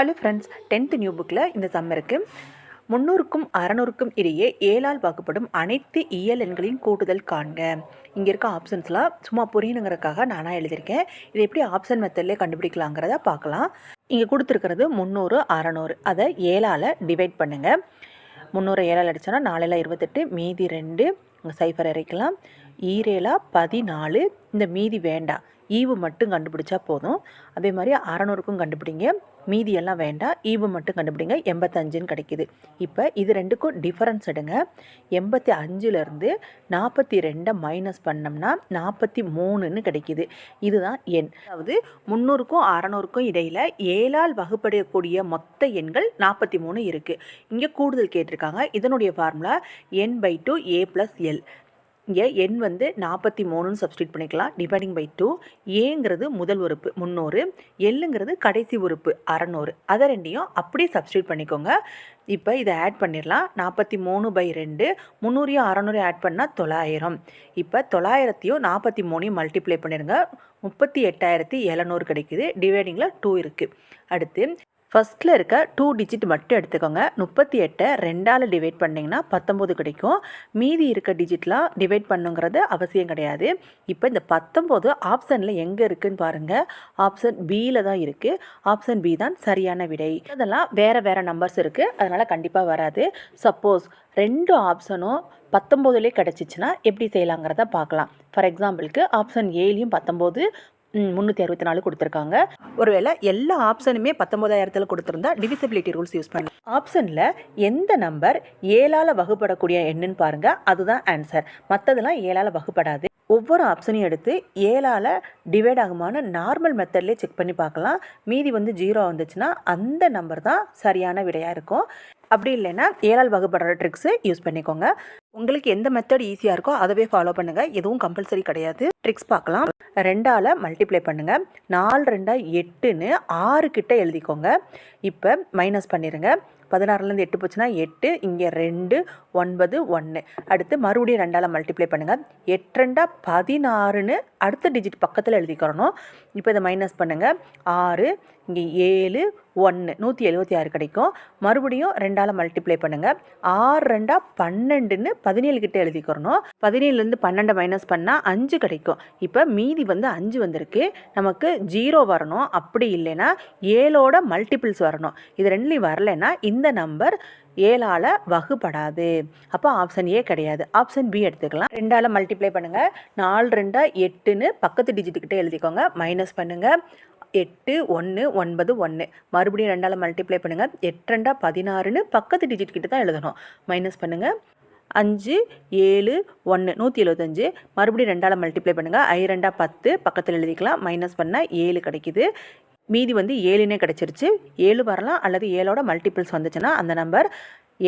Hello friends tenth new புக்கில் இந்த சம்மருக்கு முந்நூறுக்கும் அறநூறுக்கும் இடையே ஏழால் வகுப்படும் அனைத்து இயல் எண்களின் கூட்டுதல் காண்க. இங்கே இருக்க ஆப்ஷன்ஸ்லாம் சும்மா புரியணுங்கிறதுக்காக நானாக எழுதியிருக்கேன். இதை எப்படி ஆப்ஷன் மெத்தட்லேயே கண்டுபிடிக்கலாங்கிறத பார்க்கலாம். இங்கே கொடுத்துருக்கிறது முந்நூறு அறநூறு. அதை ஏழால் டிவைட் பண்ணுங்கள் முந்நூறு ஏழால் அடித்தோன்னா நாலில் இருபத்தெட்டு மீதி ரெண்டு. சைஃபர் இறைக்கலாம். ஈரேலா பதினாலு. இந்த மீதி வேண்டாம் ஈவு மட்டும் கண்டுபிடிச்சா போதும். அதே மாதிரி அறநூறுக்கும் கண்டுபிடிங்க. மீதி எல்லாம் வேண்டாம். ஈவு மட்டும் கண்டுபிடிங்க. எண்பத்தஞ்சுன்னு கிடைக்கிது. இப்போ இது ரெண்டுக்கும் டிஃபரன்ஸ் எடுங்க. எண்பத்தி அஞ்சுலேருந்து நாற்பத்தி ரெண்டை மைனஸ் பண்ணோம்னா நாற்பத்தி மூணுன்னு கிடைக்கிது. இதுதான் எண். அதாவது முந்நூறுக்கும் அறநூறுக்கும் இடையில் ஏழால் வகுப்படையக்கூடிய மொத்த எண்கள் நாற்பத்தி மூணு இருக்குது இங்கே கூடுதல் கேட்டிருக்காங்க. இதனுடைய formula n by two A plus L இங்கே எண் வந்து நாற்பத்தி மூணுன்னு சப்ஸ்டியூட் பண்ணிக்கலாம். டிவைடிங் பை டூ ஏங்கிறது முதல் உறுப்பு முந்நூறு எல்லுங்கிறது கடைசி உறுப்பு அறநூறு. அதை ரெண்டையும் அப்படியே சப்ஸ்டியூட் பண்ணிக்கோங்க. இப்போ இதை ஆட் பண்ணிடலாம். நாற்பத்தி மூணு பை ரெண்டு. முந்நூறையும் அறநூறையும் ஆட் பண்ணால் தொள்ளாயிரம். இப்போ தொள்ளாயிரத்தையும் நாற்பத்தி மூணையும் மல்டிப்ளை பண்ணிடுங்க. முப்பத்தி எட்டாயிரத்தி எழுநூறு கிடைக்குது. டிவைடிங்கில் டூ இருக்குது அடுத்து ஃபஸ்ட்டில் இருக்க டூ டிஜிட் மட்டும் எடுத்துக்கோங்க. முப்பத்தி எட்டை ரெண்டால் டிவைட் பண்ணிங்கன்னா பத்தொம்போது கிடைக்கும். மீதி இருக்க டிஜிட்லாம் டிவைட் பண்ணுங்கிறது அவசியம் கிடையாது. இப்போ இந்த பத்தொம்போது ஆப்ஷனில் எங்கே இருக்குதுன்னு பாருங்கள் ஆப்ஷன் பியில் தான் இருக்குது ஆப்ஷன் பி தான் சரியான விடை. அதெல்லாம் வேறு வேறு நம்பர்ஸ் இருக்குது அதனால் கண்டிப்பாக வராது. சப்போஸ் ரெண்டு ஆப்ஷனும் பத்தொம்போதுலேயே கிடச்சிச்சின்னா எப்படி செய்யலாங்கிறத பார்க்கலாம். ஃபார் எக்ஸாம்பிளுக்கு ஆப்ஷன் ஏலையும் பத்தொம்போது முந்நூற்றி அறுபத்தி நாலு கொடுத்துருக்காங்க. ஒருவேளை எல்லா ஆப்ஷனுமே பத்தொம்போதாயிரத்தில் கொடுத்துருந்தா டிவிசிபிலிட்டி ரூல்ஸ் யூஸ் பண்ணலாம். ஆப்ஷனில் எந்த நம்பர் ஏழால் வகுப்படக்கூடிய எண்ணுன்னு பாருங்கள் அதுதான் ஆன்சர் மற்றதெல்லாம் ஏழால் வகுப்படாது. ஒவ்வொரு ஆப்ஷனையும் எடுத்து ஏழால் டிவைட் ஆகுமான நார்மல் மெத்தட்லேயே செக் பண்ணி பார்க்கலாம். மீதி வந்து ஜீரோ வந்துச்சுன்னா அந்த நம்பர் தான் சரியான விடையாக இருக்கும். அப்படி இல்லைன்னா ஏழால் வகுப்படுற ட்ரிக்ஸு யூஸ் பண்ணிக்கோங்க. உங்களுக்கு எந்த மெத்தட் ஈஸியாக இருக்கோ அதவே ஃபாலோ பண்ணுங்கள் எதுவும் கம்பல்சரி கிடையாது. ட்ரிக்ஸ் பார்க்கலாம். ரெண்டால் மல்டிப்ளை பண்ணுங்கள் நாலு ரெண்டாக எட்டுன்னு ஆறு கிட்ட எழுதிக்கோங்க. இப்போ மைனஸ் பண்ணிடுங்க பதினாறுலேருந்து எட்டு போச்சுன்னா எட்டு இங்கே ரெண்டு ஒன்பது ஒன்று அடுத்து மறுபடியும் ரெண்டால் மல்டிப்ளை பண்ணுங்கள் எட்டு ரெண்டா பதினாறுன்னு அடுத்த டிஜிட் பக்கத்தில் எழுதிக்கிறணும் இப்போ இதை மைனஸ் பண்ணுங்கள் ஆறு இங்கே ஏழு ஒன்று நூற்றி எழுபத்தி ஆறு கிடைக்கும். மறுபடியும் ரெண்டால் மல்டிப்ளை பண்ணுங்கள் ஆறு ரெண்டாக பன்னெண்டுன்னு பதினேழு கிட்டே எழுதிக்கிறணும். பதினேழுலேருந்து பன்னெண்டு மைனஸ் பண்ணால் அஞ்சு கிடைக்கும். இப்போ மீதி வந்து அஞ்சு வந்திருக்கு. நமக்கு ஜீரோ வரணும். அப்படி இல்லைன்னா ஏழோட மல்டிபிள்ஸ் வரணும். இது ரெண்டுலேயும் வரலைன்னா இந்த நம்பர் ஏழால் வகுப்படாது அப்போ ஆப்ஷன் ஏ கிடையாது. ஆப்ஷன் பி எடுத்துக்கலாம். ரெண்டால் மல்டிப்ளை பண்ணுங்கள் நாலு ரெண்டாக எட்டுன்னு பக்கத்து டிஜிட்டுக்கிட்டே எழுதிக்கோங்க. மைனஸ் பண்ணுங்கள் எட்டு ஒன்று ஒன்பது ஒன்று மறுபடியும் ரெண்டால் மல்டிப்ளை பண்ணுங்கள் எட்டு ரெண்டா பதினாறுன்னு பக்கத்து டிஜிட் கிட்ட தான் எழுதணும். மைனஸ் பண்ணுங்கள் அஞ்சு ஏழு ஒன்று நூற்றி எழுபத்தஞ்சு மறுபடியும் ரெண்டால் மல்டிப்ளை பண்ணுங்கள் ஐ ரெண்டா பத்து பக்கத்தில் எழுதிக்கலாம். மைனஸ் பண்ணால் ஏழு கிடைக்குது. மீதி வந்து ஏழுனே கிடச்சிருச்சு. ஏழு வரலாம் அல்லது ஏழோட மல்டிபிள்ஸ் வந்துச்சுன்னா அந்த நம்பர்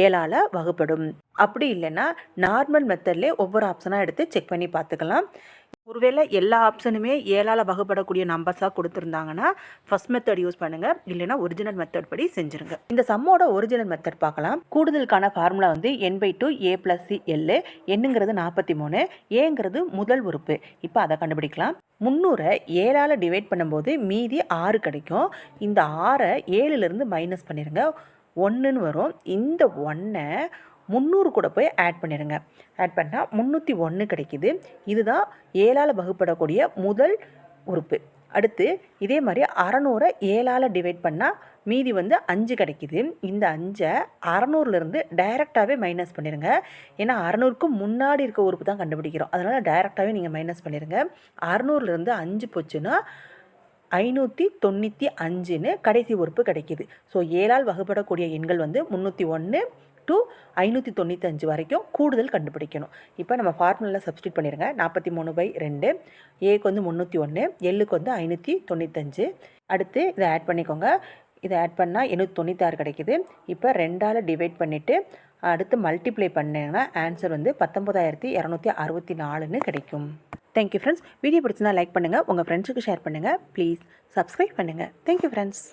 ஏழால் வகுப்படும். அப்படி இல்லைன்னா நார்மல் மெத்தட்லேயே ஒவ்வொரு ஆப்ஷனாக எடுத்து செக் பண்ணி பார்த்துக்கலாம். ஒருவேளை எல்லா ஆப்ஷனுமே ஏழால் வகுப்படக்கூடிய நம்பர்ஸாக கொடுத்துருந்தாங்கன்னா ஃபஸ்ட் மெத்தட் யூஸ் பண்ணுங்கள் இல்லைனா ஒரிஜினல் மெத்தட் படி செஞ்சுருங்க. இந்த சம்மோட ஒரிஜினல் மெத்தட் பார்க்கலாம். கூடுதலுக்கான ஃபார்முலா வந்து n by two A plus C L என்னுங்கிறது நாற்பத்தி மூணு ஏங்கிறது முதல் உறுப்பு. இப்போ அதை கண்டுபிடிக்கலாம். முந்நூறை ஏழால் டிவைட் பண்ணும்போது மீதி ஆறு கிடைக்கும். இந்த ஆறை ஏழுலேருந்து மைனஸ் பண்ணிடுங்க ஒன்றுன்னு வரும். இந்த ஒன்றை முந்நூறு கூட போய் ஆட் பண்ணிடுங்க. ஆட் பண்ணால் முந்நூற்றி ஒன்று கிடைக்கிது. இதுதான் ஏழால் வகுப்படக்கூடிய முதல் உறுப்பு. அடுத்து இதே மாதிரி அறநூறை ஏழால் டிவைட் பண்ணால் மீதி வந்து அஞ்சு கிடைக்கிது. இந்த அஞ்சை அறநூறுலேருந்து டைரெக்டாகவே மைனஸ் பண்ணிடுங்க. ஏன்னா அறநூறுக்கு முன்னாடி இருக்க உறுப்பு தான் கண்டுபிடிக்கிறோம். அதனால் டைரெக்டாகவே நீங்கள் மைனஸ் பண்ணிடுங்க. அறநூறுலேருந்து அஞ்சு போச்சுன்னா ஐநூற்றி தொண்ணூற்றி அஞ்சுன்னு கடைசி உறுப்பு கிடைக்கிது. ஸோ ஏழால் வகுப்படக்கூடிய எண்கள் வந்து முந்நூற்றி ஒன்று டு ஐநூற்றி தொண்ணூத்தஞ்சு வரைக்கும் கூடுதல் கண்டுபிடிக்கணும். இப்போ நம்ம ஃபார்முலாவில் சப்ஸ்டியூட் பண்ணிடுங்க நாற்பத்தி மூணு பை ரெண்டு. ஏக்கு வந்து முந்நூற்றி ஒன்று எல்லுக்கு வந்து ஐநூற்றி தொண்ணூத்தஞ்சு. அடுத்து இதை ஆட் பண்ணிக்கோங்க. இதை ஆட் பண்ணால் எண்ணூற்றி தொண்ணூத்தாறு கிடைக்குது. இப்போ ரெண்டால் டிவைட் பண்ணிவிட்டு அடுத்து மல்டிப்ளை பண்ணிங்கன்னா ஆன்சர் வந்து பத்தொம்பதாயிரத்தி இரநூத்தி அறுபத்தி நாலுன்னு கிடைக்கும். தேங்க்யூ ஃப்ரெண்ட்ஸ் வீடியோ பிடிச்சிருந்தா லைக் பண்ணுங்கள் உங்கள் ஃப்ரெண்ட்ஸுக்கு ஷேர் பண்ணுங்கள் ப்ளீஸ் சப்ஸ்கிரைப் பண்ணுங்கள் தேங்க்யூ ஃப்ரெண்ட்ஸ்